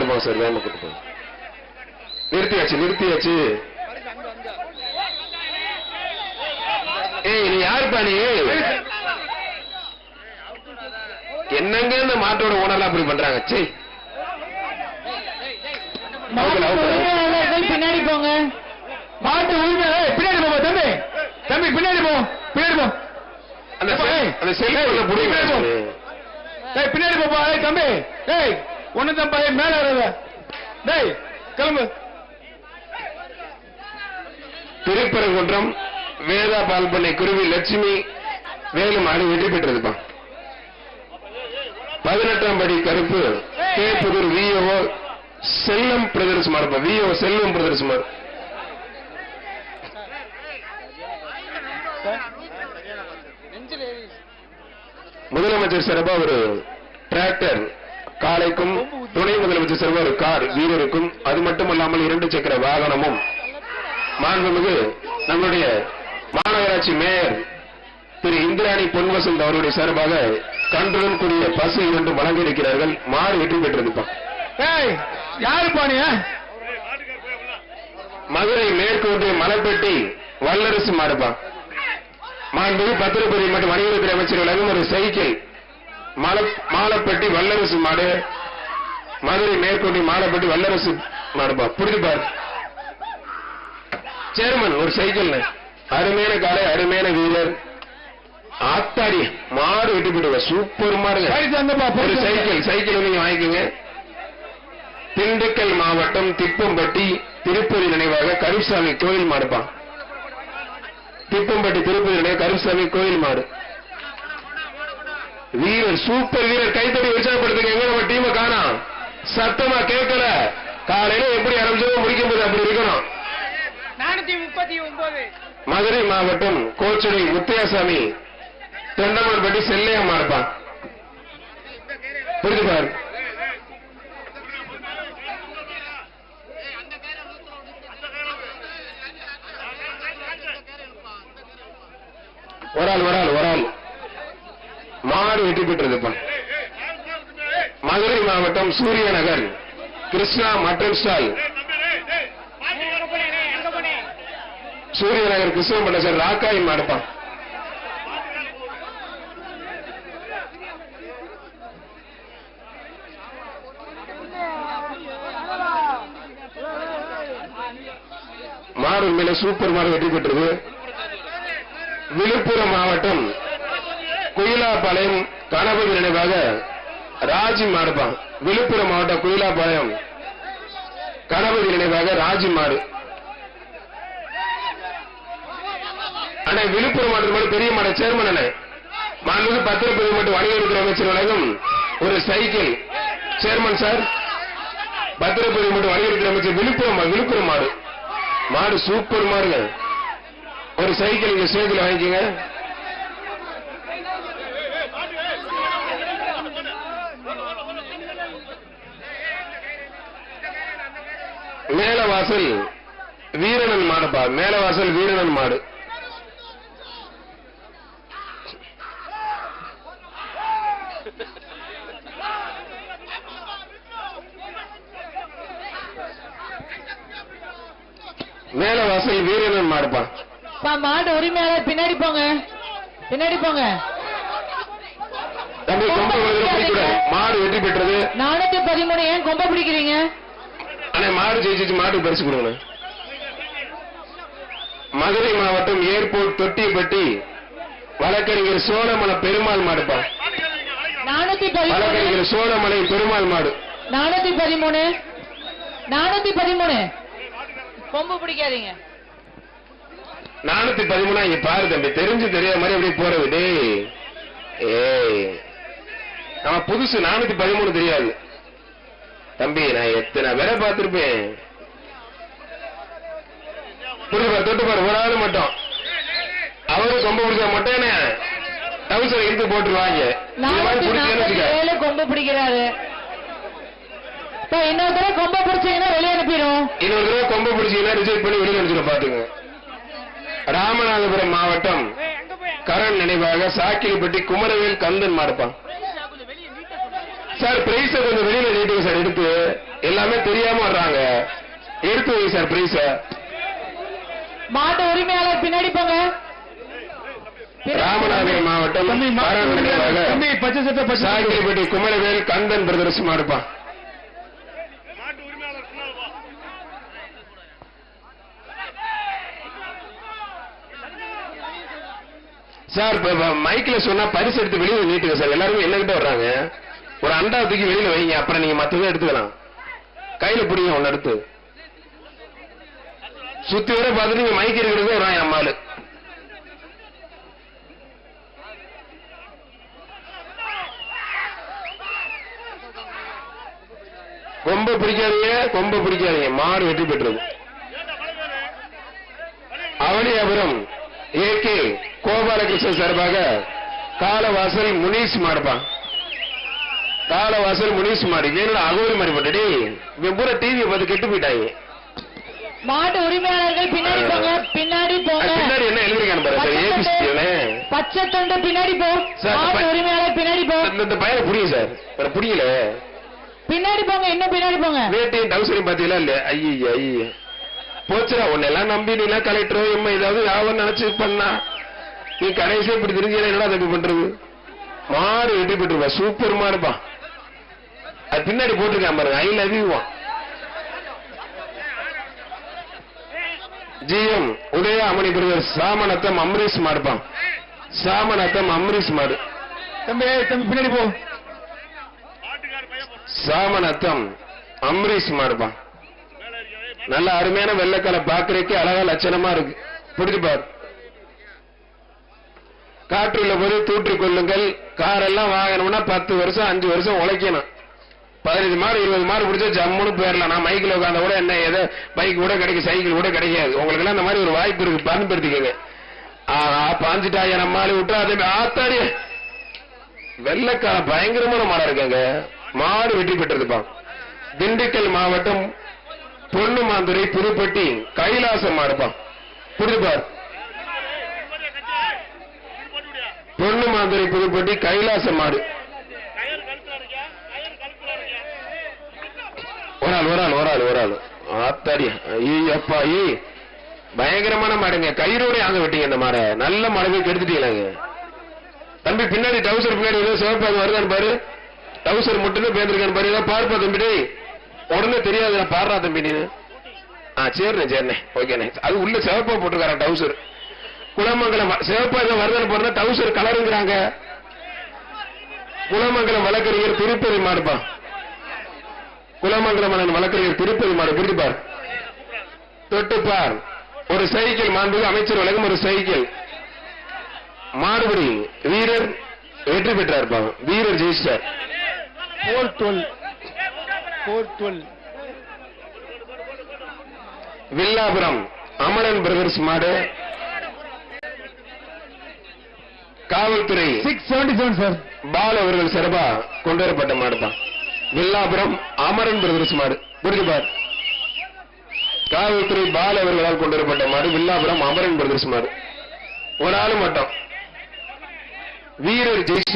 கொண்டு போங்க சார் வேகமா கொண்டு போங்க. நிறுத்தியாச்சு நிறுத்தியாச்சு. ஏய் நீ யாருப்பா நீ? என்னங்க இந்த மாட்டோட ஓனர்லாம் அப்படி பண்றாங்க? சே பின்னாடி போங்க. மாட்டு உரிமை பின்னாடி போ தம்பி. தம்பி பின்னாடி போ பின்னாடி போ. அந்த அந்த செல்போன்ல புடிங்க. ஏய் பின்னாடி போப்பா ஏய் தம்பி. ஏய் ஒண்ணுதான் பையன் மேல டேய் கிளம்பு. திருப்பரங்குன்றம் வேதா பால்பண்ணை குருவி லட்சுமி வேலு மாடு வெற்றி பெற்றதுப்பா. பதினெட்டாம் படி கருப்பு கே புதூர் விஓ செல்லம் பிரதர்சுமார் விஓ செல்வம் பிரதர்சுமார் முதலமைச்சர் சிறப்பா ஒரு டிராக்டர் காளைக்கும் துணை முதலமைச்சர் சிறப்பா ஒரு கார் வீரருக்கும் அது மட்டுமல்லாமல் இரண்டு சக்கர வாகனமும். மாண்புமிகு நம்முடைய மாநகராட்சி மேயர் திரு இந்திராணி பொன்வசந்த் அவருடைய சார்பாக கன்றுடன் கூடிய பசு என்று வழங்கியிருக்கிறார்கள். மாறு வெற்றி பெற்றிருப்பா ஏய் யாருப்பா நீ? மதுரை மேற்கு ஒன்றிய மலைப்பட்டி வல்லரசு மாடுப்பா. மாண்புமிகு பத்திரப்பதி மற்றும் வணிகத்துறை அமைச்சர் வழங்கும் ஒரு சைக்கிள் மாலப்பட்டி வல்லரசு மாடு. மதுரை மேற்கொண்டி மாலப்பட்டி வல்லரசு மாடுப்பா புரிஞ்சு பாரு சேர்மன் ஒரு சைக்கிள் அருமையான காலை அருமையான வீரர். ஆத்தாடி மாடு வெட்டி போடுவா சூப்பர் மாடுங்க. ஒரு சைக்கிள் சைக்கிள் நீங்க வாங்கிக்கோங்க. திண்டுக்கல் மாவட்டம் திப்பம்பட்டி திருப்பதி நினைவாக கருப்சாமி கோயில் மாடுப்பா. திப்பம்பட்டி திருப்பதி நினைவு கருப்சாமி கோயில் மாடு. வீரர் சூப்பர் வீரர் கைத்தடி உற்சாகப்படுத்துங்க எங்க நம்ம டீமை காணோம். சத்தமா கேட்கல. காலையில எப்படி ஆரம்பிச்சோ முடிக்கும் போது அப்படி இருக்கணும். நானூத்தி முப்பத்தி ஒன்பது. மதுரை மாவட்டம் கோச்சடை முத்தையாசாமி தொண்டமான்பட்டி செல்லையா மாடுப்பா புரிஞ்சு பாரு. ஒரு ஆள் ஒரு ஆள் ஒரு ஆள் மதுரை மாவட்டம் சூரியநகர் கிருஷ்ணா மட்டன் ஸ்டால். எங்க போனே சூரியநகர் கிருஷ்ணா மட்டன் ஸ்டால். ராக்காய் மாடுப்பா. மாடு மேல சூப்பர் மாடு வெற்றி பெற்றது. விழுப்புரம் மாவட்டம். குயிலாபாளையம் கணபதி நினைவாக ராஜி மாடுப்பான் விழுப்புரம் மாவட்டம் குயிலாபாளையம் கணபதி நினைவாக ராஜி மாடு அண்ணா விழுப்புரம் மாவட்டத்து பெரிய மாட சேர்மன் அண்ணே. மாண்புக்கு பத்திரப்பதிவு மட்டும் வணிகத்துறை அமைச்சர் வழங்கும் ஒரு சைக்கிள். சேர்மன் சார் பத்திரப்பதிவு மட்டும் வணிகத்துறை அமைச்சர் விழுப்புரம் விழுப்புரம் மாடு. மாடு சூப்பர் மாடுங்க. ஒரு சைக்கிள் இங்க சேர்த்துல வாங்கிக்கோங்க. மேலவாசல் வீரனன் மாடுப்பா மேலவாசல் வீரனன் மாடு. மேலவாசல் வீரனன் மாடுப்பா பா, மாட்டு உரிமையாளர் பின்னாடி போங்க. பின்னாடி போங்க. மாடு வெற்றி பெற்றது. நானூத்தி பதிமூணு ஏன் கொம்ப பிடிக்கிறீங்க? அண்ணே மாடு ஜெயிச்சிச்சு மாட்டுக்கு பரிசு கொடுங்க மதுரை மாவட்டம் ஏர்போர்ட் தொட்டிப்பட்டி வழக்கறிஞர் சோழமலை பெருமாள் மாடுப்பா. நானூத்தி பதிமூணு. வழக்கறிஞர் சோழமலை பெருமாள் மாடு. நானூத்தி பதிமூணு. நானூத்தி பதிமூணு. கொம்பு பிடிக்காதீங்க. நானூத்தி பதிமூணா இங்க பாரு தம்பி தெரிஞ்சு தெரியாத மாதிரி அப்படியே போறது. டேய். ஏய். நம்ம புதுசு நானூத்தி பதிமூணு தெரியாது. தம்பி நான் எத்தனை பேரை பார்த்திருப்பேன்? புரியுது பாரு தொட்டு பாரு ஒரு ஆள் மட்டும். அவரு கொம்ப பிடிச்சா மட்டும் என்ன? டவுசர் இழுத்து போட்டுருவாங்க. கொம்பு பிடிக்கிறாரு. இன்னொரு தடவை கொம்ப பிடிச்சீங்கன்னா வெளியே அனுப்பிடும் இன்னொரு தடவை கொம்ப பிடிச்சீங்கன்னா ரிஜெக்ட் பண்ணி வெளியே அனுப்பிச்சிடும் பாத்துங்க. ராமநாதபுரம் மாவட்டம் கரண் நினைவாக சாக்கிலிப்பட்டி குமரவேல் கந்தன் மாடுப்பான். சார் பிரைஸ கொஞ்சம் வெளியில நீட்டுங்க சார் எடுத்து. எல்லா எல்லாமே தெரியாம வர்றாங்க. எடுத்து வை சார் பிரைஸ மாட்டு உரிமையாளர் பின்னாடி போங்க. ராமநாதபுரம் மாவட்டம். சாகிரிப்பட்டி குமரவேல் கந்தன் பின்னால் வா. சார் மைக்ல சொன்னா பரிசு எடுத்து வெளியில நீட்டுங்க சார். எல்லாருமே என்ன கிட்ட வர்றாங்க? ஒரு அண்டா தூக்கி வெளியில வைங்க அப்புறம் நீங்க மத்ததை எடுத்துக்கலாம். கையில பிடிங்க ஒன்னு எடுத்து. சுத்தி வர பார்த்துட்டு நீங்க மைக் இருக்கிறது ஒரு அம்மாளு கொம்ப பிடிக்காதீங்க கொம்ப பிடிக்காதீங்க. மாடு வெற்றி பெற்றது. அவனியாபுரம் ஏ கே கோபாலகிருஷ்ணன் சார்பாக காலவாசல் முனீஷ் மாடுப்பான் காலவாசல் முனீஸ் மாடு வேணும் அகோரி மாடி போட்டு இவன் பூரா டிவியை பார்த்து கெட்டு போயிட்டாங்க மாட்டு உரிமையாளர்கள் பின்னாடி போங்க பின்னாடி போங்க. பின்னாடி என்ன எழுதிருக்கானு பச்சை தொண்டு பின்னாடி போ. மாட்டு உரிமையாளர் பின்னாடி போ. இந்த பையனை புரியும் சார் புரியல. பின்னாடி போங்க இன்னும் பின்னாடி போங்க. வேட்டையும் டவுசரையும் பாத்தீங்களா இல்ல ஐய ஐய போச்சுடா உன்னெல்லாம் நம்பி நீ எல்லாம் கலெக்டரோ எம்ம ஏதாவது யாவும் நினைச்சு பண்ணா. நீ கடைசியா இப்படி தெரிஞ்சு என்னடா தப்பி பண்றது? மாடு வெட்டி பெற்றுருப்பா சூப்பர் மாடுப்பா. அது பின்னாடி போட்டிருக்கான் பாருங்க. I love you GM Udaya அமணி brother Samanatham Amrish மாடுப்பான் சாமநத்தம் அம்ரீஷ் மாடு. தம்பி தம்பி பின்னாடி போ. சாமநத்தம் அம்ரீஷ் மாடுப்பான். நல்ல அருமையான வெள்ளைக்கால பாக்குறதுக்கு அழகா லட்சணமா இருக்கு. பிடிச்சு பாரு. காற்றுள்ள போது தூற்றிக் கொள்ளுங்கள். காரெல்லாம் வாங்கணும்னா பத்து வருஷம் அஞ்சு வருஷம் உழைக்கணும். பதினஞ்சு மார்க் இருபது மார்க் பிடிச்சா ஜம்முன்னு போயிடலாம் நான் மைக்கில் உட்காந்த கூட என்ன ஏதோ பைக் கூட கிடைக்கும் சைக்கிள் கூட கிடைக்காது. உங்களுக்கு எல்லாம் இந்த மாதிரி ஒரு வாய்ப்பு இருக்கு. பயன்படுத்திக்கங்க. பாஞ்சிட்டாய நம்மால விட்டு அதே ஆத்தாடி. வெள்ளைக்கால பயங்கரமான மாடா இருக்காங்க. மாடு வெற்றி பெற்றதுப்பா திண்டுக்கல் மாவட்டம் பொன்னுமாந்துரை புதுப்பட்டி கைலாசம் மாடுப்பா புரிதுபார் பொண்ணு மாந்துரை புதுப்பட்டி கைலாசம் மாடு. ஆள் ஒரு ஆள் ஒரு ஆள் ஒரு ஆள் ஆத்தாடி ஐயப்பா ஐ. பயங்கரமான மாடுங்க. கயிறோட ஆக விட்டீங்க இந்த மாடை. நல்ல மாடை போய் கெடுத்துட்டீங்களாங்க தம்பி பின்னாடி டவுசர் பின்னாடி ஏதோ சிவப்பாக வருதான் பாரு. டவுசர் மட்டும்தான் பேந்திருக்கான்னு பாரு. ஏதோ பார்ப்பா தம்பி டேய். உடனே தெரியாது நான் பாடுறா தம்பி நீ. ஆ சரிண்ணே சரிண்ணே ஓகேண்ணே அது உள்ள சிவப்பா போட்டிருக்காரன் டவுசர். குலமங்கலம் சிவப்பா ஏதோ வருதான்னு பாருங்க. டவுசர் கலருங்கிறாங்க. குலமங்கலம் வழக்கறிஞர் திருப்பதி மாடுப்பா குலமங்கலம் மன்னன் வழக்கறிஞர் திருப்பதி மாடு புரிஞ்சு பார். தொட்டு பார். ஒரு சைக்கிள் மாண்புக்கு அமைச்சர் வழங்கும் ஒரு சைக்கிள். மாடுபடி வீரர் வெற்றி பெற்றார் பாவம். வீரர் ஜெயிச்சார் four twelve four twelve Villapuram Amaran brothers மாடு. காவல்துறை six seventy seven sir Paul அவர்கள் சிறப்பா கொண்டு வரப்பட்ட மாடுதான் வில்லாபுரம் அமரன் பிரதர்ஸ் மாடு புரிஞ்சுப்பார் காவல்துறை பால் அவர்களால் கொண்டு வரப்பட்ட மாடு வில்லாபுரம் அமரன் பிரதர்ஸ் மாடு ஒரு ஆளு மட்டும். வீரர் ஜெயிச்சு